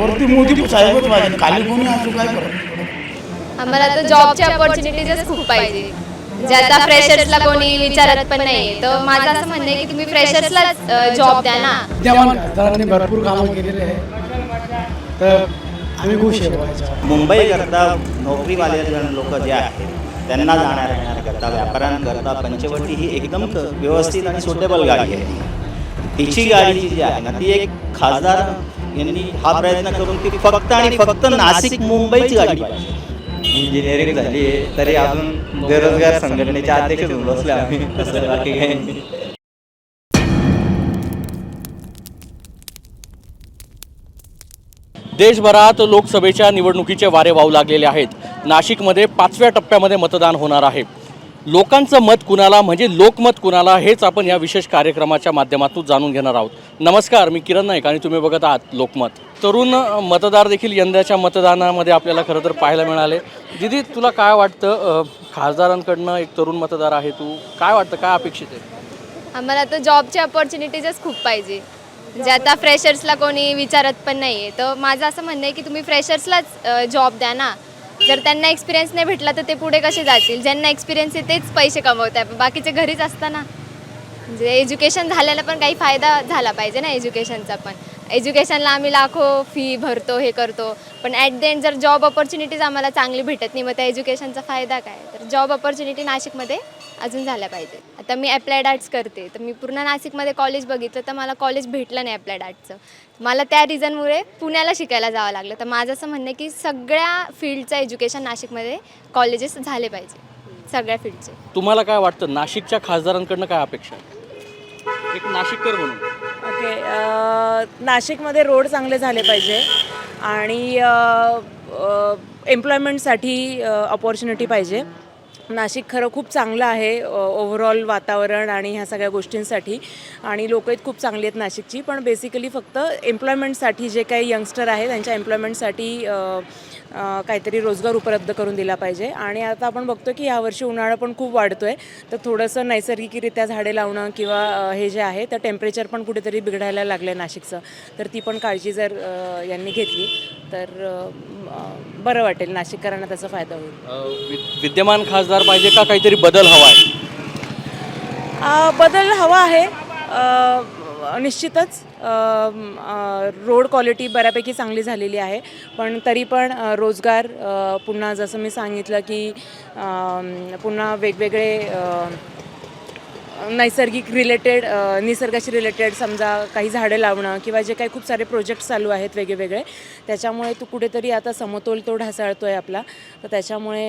वरती मोदी साहेबच पाहिजे. खाली कोणी असू काय करत आम्हाला तर जॉबची खूप पाहिजे. आता फ्रेशर्सला कोणी विचारत पण नाही. तर माझं असं म्हणणं आहे की तुम्ही फ्रेशर्सलाच जॉब द्या ना. विद्यमान खासदारांनी भरपूर कामं केलेले आहे. तर आम्ही खुश आहे. मुंबईकरता नोकरीवाले लोक जे आहेत त्यांना जाणार येण्याकरता व्यापाऱ्यांकरता पंचवटी ही एकदम व्यवस्थित आणि सुटेबल गाडी आहे. तिची गाडी जी आहे ना ती एक खासदार यांनी हा प्रयत्न करून ती फक्त आणि फक्त नाशिक मुंबईची गाडी इंजिनिअरिंग झाली आहे तरी अजून बेरोजगार संघटनेचे अध्यक्ष होऊन बसले आम्ही. तसं बाकी काही. देशभरात लोकसभेच्या निवडणुकीचे वारे वाहू लागलेले आहेत. नाशिकमध्ये पाचव्या टप्प्यामध्ये मतदान होणार आहे. लोकांचं मत कुणाला म्हणजे लोकमत कुणाला हेच आपण या विशेष कार्यक्रमाच्या माध्यमातून जाणून घेणार आहोत. नमस्कार मी किरण नाईक आणि तुम्ही बघत आहात लोकमत. तरुण मतदार देखील यंदाच्या मतदानामध्ये आपल्याला खरं तर पाहायला मिळाले. दिदी तुला काय वाटतं? खासदारांकडनं एक तरुण मतदार आहे तू. काय वाटतं? काय अपेक्षित आहे? आम्हाला तर जॉबची ऑपॉर्च्युनिटीजच खूप पाहिजे. म्हणजे आता फ्रेशर्सला कोणी विचारत पण नाही आहे तर माझं असं म्हणणं आहे की तुम्ही फ्रेशर्सलाच जॉब द्या ना. जर त्यांना एक्सपिरियन्स नाही भेटला तर ते पुढे कसे जातील? ज्यांना एक्सपिरियन्स आहे तेच पैसे कमवत आहे बाकीचे घरीच असताना. म्हणजे एज्युकेशन झाल्याला पण काही फायदा झाला पाहिजे ना एज्युकेशनचा पण. एज्युकेशनला आम्ही लाखो फी भरतो हे करतो. पण ॲट द एंड जर जॉब ऑपॉर्च्युनिटीज आम्हाला चांगली भेटत नाही मग त्या एज्युकेशनचा फायदा काय? तर जॉब ऑपॉर्च्युनिटी नाशिकमध्ये अजून झाल्या पाहिजे. आता मी अप्लायड आर्ट्स करते तर मी पूर्ण नाशिकमध्ये कॉलेज बघितलं तर मला कॉलेज भेटलं नाही अप्लायड आर्ट्सचं मला त्या रिझनमुळे पुण्याला शिकायला जावं लागलं. तर माझं असं म्हणणं आहे की सगळ्या फील्डचं एज्युकेशन नाशिकमध्ये कॉलेजेस झाले पाहिजे. सगळ्या फील्डचे तुम्हाला काय वाटतं नाशिकच्या खासदारांकडनं काय अपेक्षा एक नाशिककर म्हणून. ओके नाशिकमध्ये रोड चांगले झाले पाहिजे आणि एम्प्लॉयमेंटसाठी अपॉर्च्युनिटी पाहिजे. नाशिक खरं खूप चांगलं आहे ओव्हरऑल वातावरण आणि ह्या सगळ्या गोष्टींसाठी. आणि लोक आहेत खूप चांगली आहेत नाशिकची पण बेसिकली फक्त एम्प्लॉयमेंटसाठी जे काही यंगस्टर आहे त्यांच्या एम्प्लॉयमेंटसाठी काहीतरी रोजगार उपलब्ध करून दिला पाहिजे. आणि आता आपण बघतो की यावर्षी उन्हाळा पण खूप वाढतो आहे तर थोडंसं नैसर्गिकरित्या झाडे लावणं किंवा हे जे आहे तर टेम्परेचर पण कुठेतरी बिघडायला लागलं आहे नाशिकचं. तर ती पण काळजी जर यांनी घेतली तर बरं वाटेल नाशिककरांना त्याचा फायदा होईल. वि- विद्यमान खासदार पाहिजे का काहीतरी बदल हवा आहे? बदल हवा आहे. निश्चितच रोड क्वालिटी बऱ्यापैकी चांगली झालेली आहे. पण तरी पण रोजगार पुन्हा जसं मी सांगितलं की पुन्हा वेगवेगळे नैसर्गिक रिलेटेड निसर्गाशी रिलेटेड समजा काही झाडं लावणं किंवा जे काही खूप सारे प्रोजेक्ट चालू आहेत वेगवेगळे त्याच्यामुळे तू कुठेतरी आता समतोल तो ढासळतो आहे आपला. तर त्याच्यामुळे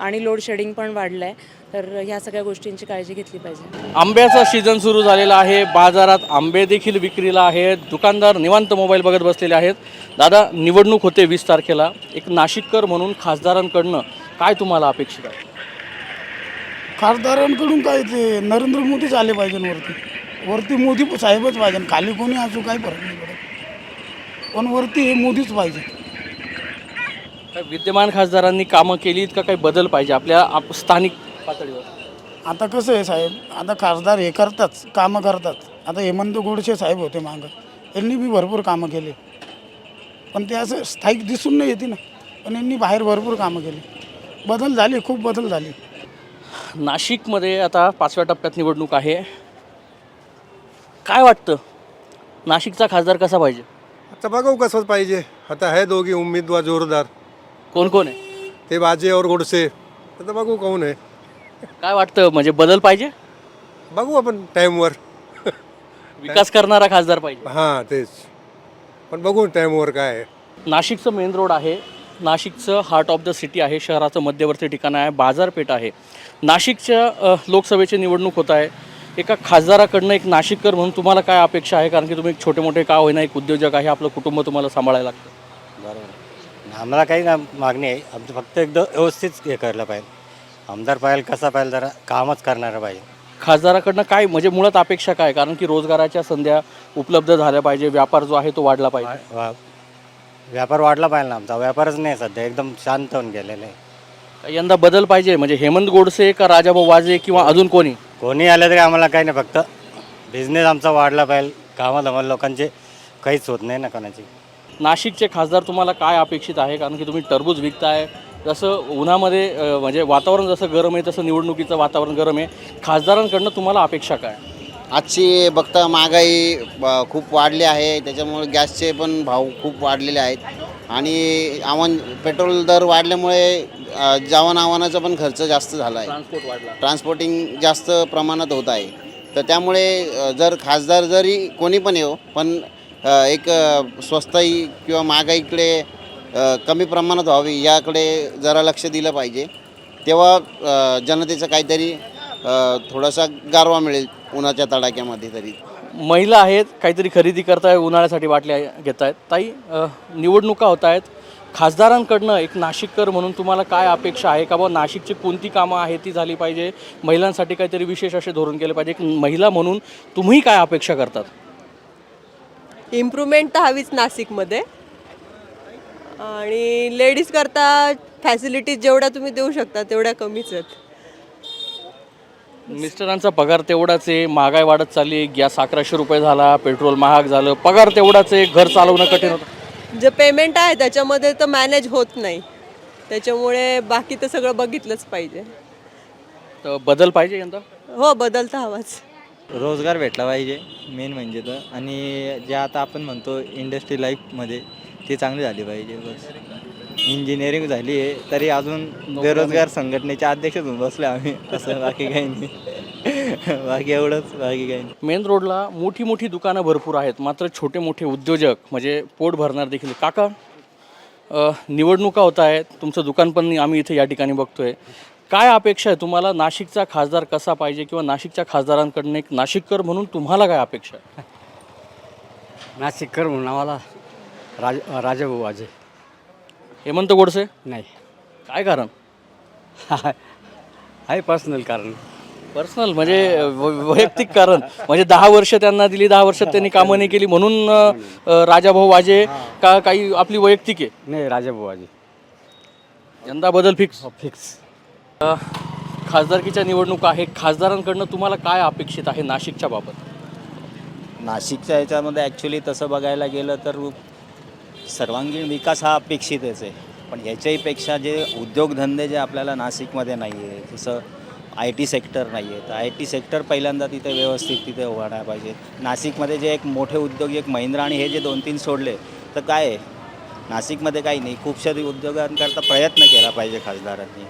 आणि लोड शेडिंग पण वाढलं आहे तर ह्या सगळ्या गोष्टींची काळजी घेतली पाहिजे. आंब्याचा सीझन सुरू झालेला आहे. बाजारात आंबे देखील विक्रीला आहेत. दुकानदार निवांत मोबाईल बघत बसलेले आहेत. दादा निवडणूक होते वीस तारखेला. एक नाशिककर म्हणून खासदारांकडनं काय तुम्हाला अपेक्षित आहे? खासदारांकडून काय ते नरेंद्र मोदीच आले पाहिजे वरती. वरती मोदी साहेबच पाहिजे. खाली कोणी असू काय फरक नाही पडत. पण वरती हे मोदीच पाहिजे. काय विद्यमान खासदारांनी कामं केलीत का? काही बदल पाहिजे आपल्या आप स्थानिक पातळीवर? आता कसं आहे साहेब? आता खासदार हे करतात कामं करतात. आता हेमंत गोडसे साहेब होते मागं. यांनी बी भरपूर कामं केले. पण ते असं स्थायिक दिसून नाही येते ना. पण यांनी बाहेर भरपूर कामं केली. बदल झाले खूप बदल झाले. नाशिकमध्ये आता पाचव्या टप्प्यात निवडणूक आहे. काय वाटतं? नाशिकचा खासदार कसा पाहिजे? आता बघू कसं पाहिजे. आता आहे दोघी उमेदवार जोरदार. कोण कोण आहे? ते बाजे और गोडसे. आता बघू कोण आहे. काय वाटतं? म्हणजे बदल पाहिजे? बघू आपण टाईमवर. विकास करणारा खासदार पाहिजे. हां तेच. पण बघू टाईमवर काय आहे. नाशिकचं मेन रोड आहे. नाशिकचं हार्ट ऑफ द सिटी आहे शहराचं मध्यवर्ती ठिकाण आहे बाजारपेठ आहे. नाशिकच्या लोकसभेची निवडणूक होत आहे. एका खासदाराकडनं एक नाशिककर म्हणून तुम्हाला काय अपेक्षा आहे? कारण की तुम्ही एक छोटे मोठे का होईना एक उद्योजक आहे आपलं कुटुंब तुम्हाला सांभाळायला लागतं. बरोबर. आम्हाला काही ना मागणी आहे. आमचं फक्त एकदम व्यवस्थित हे करायला पाहिजे. आमदार पाहिजे कसा पाहिजे जरा कामच करणारा पाहिजे. खासदाराकडनं काय म्हणजे मुळात अपेक्षा काय? कारण की रोजगाराच्या संध्या उपलब्ध झाल्या पाहिजे व्यापार जो आहे तो वाढला पाहिजे. व्यापार वाढला पाहिजे ना आमचा. व्यापारच नाही सध्या. एकदम शांत होऊन गेलेलं आहे. यंदा बदल पाहिजे? म्हणजे हेमंत गोडसे का राजाभाऊ वाजे किंवा अजून कोणी? कोणी आलं तरी आम्हाला काही नाही फक्त. बिझनेस आमचा वाढला पाहिजे. आम्हाला लोकांचे काहीच होत नाही ना कोणाची. नाशिकचे खासदार तुम्हाला काय अपेक्षित आहे? कारण की तुम्ही टरबूज विकताय. जसं उन्हामध्ये अ, म्हणजे वातावरण जसं गरम आहे तसं निवडणुकीचं वातावरण गरम आहे. खासदारांकडनं तुम्हाला अपेक्षा काय? आजची बघता महागाई खूप वाढली आहे. त्याच्यामुळे गॅसचे पण भाव खूप वाढलेले आहेत. आणि आव्हान पेट्रोल दर वाढल्यामुळे जावन आव्हानाचा पण खर्च जास्त झाला आहे ट्रान्सपोर्ट वाढला. ट्रान्सपोर्टिंग जास्त प्रमाणात होत आहे. तर त्यामुळे जर खासदार जरी कोणी पण येऊ पण एक स्वस्ताई किंवा महागाईकडे कमी प्रमाणात व्हावी याकडे जरा लक्ष दिलं पाहिजे. तेव्हा जनतेचं काहीतरी थोडासा गारवा मिळेल. उन्हाच्या तडाख्यामध्ये तरी. महिला आहेत काहीतरी खरेदी करताय उन्हाळ्यासाठी बाटल्या घेत आहेत ताई अ, निवडणुका होत आहेत खासदारांकडनं एक नाशिककर म्हणून तुम्हाला काय अपेक्षा आहे? का बाबा नाशिकची कोणती कामं आहेत ती झाली पाहिजे? महिलांसाठी काहीतरी विशेष असे धोरण केले पाहिजे. एक महिला म्हणून तुम्ही काय अपेक्षा करतात? इम्प्रूव्हमेंट तर हवीच नाशिकमध्ये. आणि लेडीज करता फॅसिलिटीज जेवढ्या तुम्ही देऊ शकता तेवढ्या कमीच आहेत. मिस्टरांचा पगार तेवढाच आहे महागाई वाढत चालली गॅस अकराशे रुपये झाला पेट्रोल महाग झालं पगार तेवढाच आहे घर चालवणं कठीण होतं. जे पेमेंट आहे त्याच्यामध्ये तर मॅनेज होत नाही. त्याच्यामुळे बाकी तर सगळं बघितलंच पाहिजे. तर बदल पाहिजे यंदा? हो बदल तर हवाच. रोजगार भेटला पाहिजे मेन म्हणजे तर. आणि जे आता आपण म्हणतो इंडस्ट्री लाईफमध्ये ती चांगली झाली पाहिजे बस. इंजिनिअरिंग झाली आहे तरी अजून बेरोजगार संघटनेचे अध्यक्ष होऊन बसले आम्ही. असं बाकी काही नाही. बाकी एवढंच बाकी काही नाही. मेन रोडला मोठी मोठी दुकानं भरपूर आहेत मात्र छोटे मोठे उद्योजक म्हणजे पोट भरणार देखील. काका अ, निवडणुका होत आहेत तुमचं दुकान पण आम्ही इथे या ठिकाणी बघतोय. काय अपेक्षा आहे तुम्हाला? नाशिकचा खासदार कसा पाहिजे किंवा नाशिकच्या खासदारांकडनं एक नाशिककर म्हणून तुम्हाला काय अपेक्षा आहे? नाशिककर म्हणून आम्हाला राज राजाभाऊ अजय हेमंत गोडसे? नाही. काय कारण? आहे पर्सनल कारण. पर्सनल म्हणजे व- वैयक्तिक कारण. म्हणजे दहा वर्ष त्यांना दिली दहा वर्षात त्यांनी कामं नाही केली म्हणून राजाभाऊ वाजे का काही आपली वैयक्तिक आहे? नाही राजाभाऊ अजय यंदा बदल फिक्स फिक्स अ, खासदारकीच्या निवडणुका आहे. खासदारांकडनं तुम्हाला काय अपेक्षित आहे नाशिकच्या बाबत? नाशिकच्या ह्याच्यामध्ये ॲक्च्युली तसं बघायला गेलं तर सर्वांगीण विकास हा अपेक्षितच आहे. पण ह्याच्याहीपेक्षा जे उद्योगधंदे जे आपल्याला नाशिकमध्ये नाही आहे जसं आय टी सेक्टर नाही आहे तर आय टी सेक्टर पहिल्यांदा तिथे व्यवस्थित तिथे उभारायला पाहिजे. नाशिकमध्ये जे एक मोठे उद्योग एक महिंद्रा आणि हे जे दोन तीन सोडले तर काय आहे? नाशिकमध्ये काही नाही. खूपशा उद्योगांकरता प्रयत्न केला पाहिजे खासदारांनी.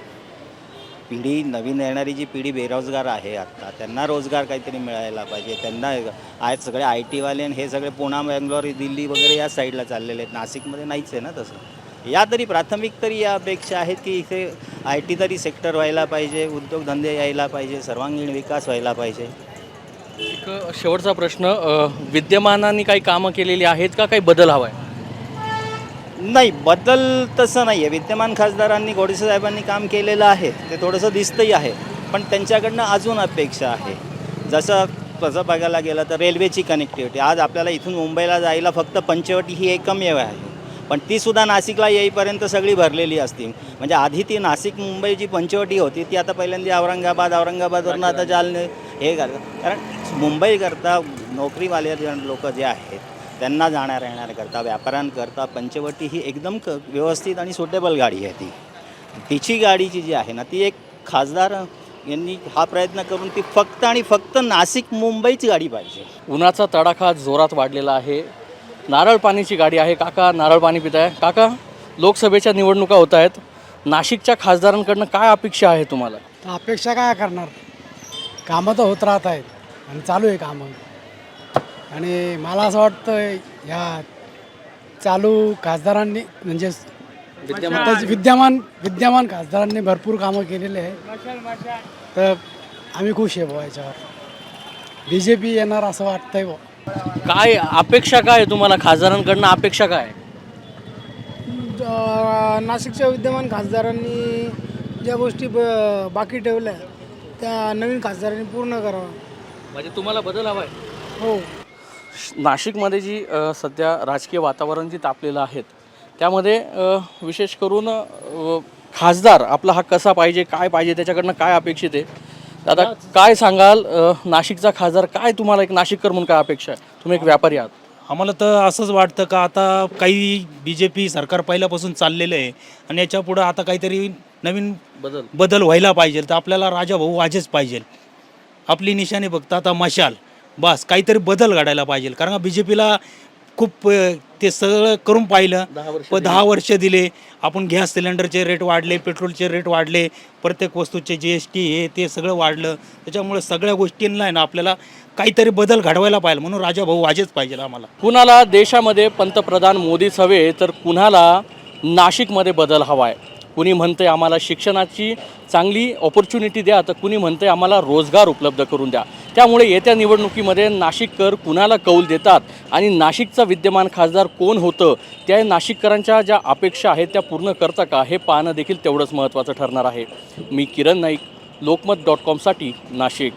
पिढी नवीन येणारी जी पिढी बेरोजगार आहे आत्ता त्यांना रोजगार काहीतरी मिळायला पाहिजे. त्यांना आज सगळे आय टीवाले आणि हे सगळे पुणा बेंगलोर दिल्ली वगैरे या साईडला चाललेले आहेत. नाशिकमध्ये नाहीच आहे ना तसं. या तरी प्राथमिक तरी या अपेक्षा आहेत की इथे आय टी तरी सेक्टर व्हायला पाहिजे उद्योगधंदे यायला पाहिजे सर्वांगीण विकास व्हायला पाहिजे. एक शेवटचा प्रश्न विद्यमानाने विद्यमानांनी काही कामं केलेली आहेत का? काही बदल हवा आहे नाही बदल तसं नाही आहे विद्यमान खासदारांनी गोडसे साहेबांनी काम केलेलं आहे. ते थोडंसं दिसतंही आहे. पण त्यांच्याकडनं अजून अपेक्षा आहे. जसं तसं बघायला गेलं तर रेल्वेची कनेक्टिव्हिटी आज आपल्याला इथून मुंबईला जायला फक्त पंचवटी ही एकमेव आहे. पण तीसुद्धा नाशिकला येईपर्यंत सगळी भरलेली असती. म्हणजे आधी ती नाशिक मुंबई जी पंचवटी होती ती आता पहिल्यांदा औरंगाबाद औरंगाबादवरून आता जालने हे कर कारण मुंबईकरता नोकरीवाले लोक जे आहेत त्यांना जाणार येण्याकरता व्यापाऱ्यांकरता पंचवटी ही एकदम क व्यवस्थित आणि सुटेबल गाडी आहे ती. तिची गाडीची जी आहे ना ती एक खासदार यांनी हा प्रयत्न करून ती फक्त आणि फक्त नाशिक मुंबईची गाडी पाहिजे. उन्हाचा तडाखा जोरात वाढलेला आहे. नारळ पाणीची गाडी आहे. काका नारळ पाणी पिताय? काका लोकसभेच्या निवडणुका होत आहेत. नाशिकच्या खासदारांकडनं काय अपेक्षा आहे तुम्हाला? तर अपेक्षा काय करणार? कामं तर होत राहत आहेत आणि चालू आहे कामं. आणि मला असं वाटतं ह्या चालू खासदारांनी म्हणजे आताचे विद्यमान विद्यमान खासदारांनी भरपूर कामं केलेले आहे तर आम्ही खुश आहे बुवा याच्यावर. बी जे पी येणार असं वाटतंय बुवा. काय अपेक्षा काय आहे तुम्हाला? खासदारांकडनं अपेक्षा काय? आहे? नाशिकच्या विद्यमान खासदारांनी ज्या गोष्टी ब- बाकी ठेवल्या त्या नवीन खासदारांनी पूर्ण करावं म्हणजे तुम्हाला बदल हवा आहे हो. नाशिकमध्ये जी सध्या राजकीय वातावरण जी तापलेलं आहे त्यामध्ये विशेष करून खासदार आपला हा कसा पाहिजे काय पाहिजे त्याच्याकडनं काय अपेक्षित आहे? दादा काय सांगाल नाशिकचा खासदार काय तुम्हाला एक नाशिककर म्हणून काय अपेक्षा आहे? तुम्ही एक व्यापारी आहात. आम्हाला तर असंच वाटतं का आता काही बी जे पी सरकार पहिल्यापासून चाललेलं आहे आणि याच्या पुढं आता काहीतरी नवीन बदल. बदल व्हायला पाहिजे तर आपल्याला राजा भाऊ वाजेच पाहिजे. आपली निशाणी फक्त आता मशाल. बस काहीतरी बदल घडायला पाहिजे. कारण का बी जे पीला खूप ते सगळं करून पाहिलं. दहा वर्ष प दहा वर्ष दिले. आपण गॅस सिलेंडरचे रेट वाढले पेट्रोलचे रेट वाढले प्रत्येक वस्तूचे जी एस टी हे ते सगळं वाढलं. त्याच्यामुळे सगळ्या गोष्टींना आहे ना आपल्याला काहीतरी बदल घडवायला पाहिजे. म्हणून राजा भाऊ वाजेच पाहिजे आम्हाला. कुणाला देशामध्ये पंतप्रधान मोदीच हवे तर कुणाला नाशिकमध्ये बदल हवा आहे कुणी म्हणते आम्हाला शिक्षणाची चांगली ऑपॉर्च्युनिटी द्या तर कुणी म्हणते आम्हाला रोजगार उपलब्ध करून द्या. त्यामुळे येत्या निवडणुकीमध्ये नाशिककर कुणाला कौल देतात आणि नाशिकचा विद्यमान खासदार कोण होतं त्या नाशिककरांच्या ज्या अपेक्षा आहेत त्या पूर्ण करतं का हे पाहणं देखील तेवढंच महत्त्वाचं ठरणार आहे. मी किरण नाईक लोकमत डॉट कॉमसाठी नाशिक.